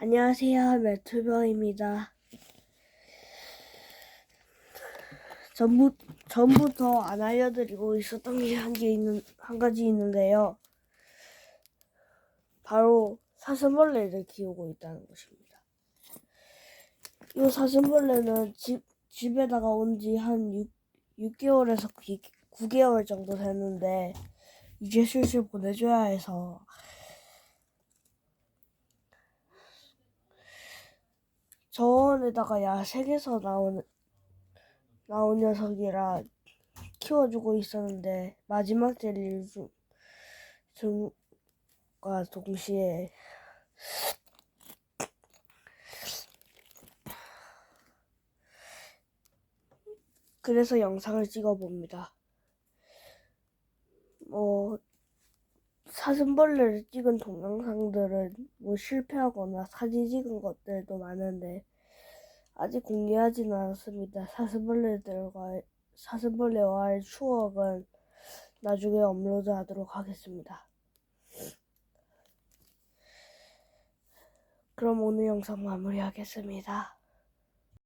안녕하세요, 매튜버입니다. 전부, 전부터 안 알려드리고 있었던 게 한 개 있는, 한 가지 있는데요. 바로 사슴벌레를 키우고 있다는 것입니다. 이 사슴벌레는 집, 집에다가 온 지 한 6, 6개월에서 9개월 정도 됐는데, 이제 슬슬 보내줘야 해서 저원에다가 야생에서 나온 나온 녀석이라 키워주고 있었는데 마지막 젤리 중 중과 동시에 그래서 영상을 찍어봅니다. 뭐 사슴벌레를 찍은 동영상들은 뭐 실패하거나 사진 찍은 것들도 많은데 아직 공개하지는 않았습니다. 사슴벌레들과 사슴벌레와의 추억은 나중에 업로드하도록 하겠습니다. 그럼 오늘 영상 마무리하겠습니다.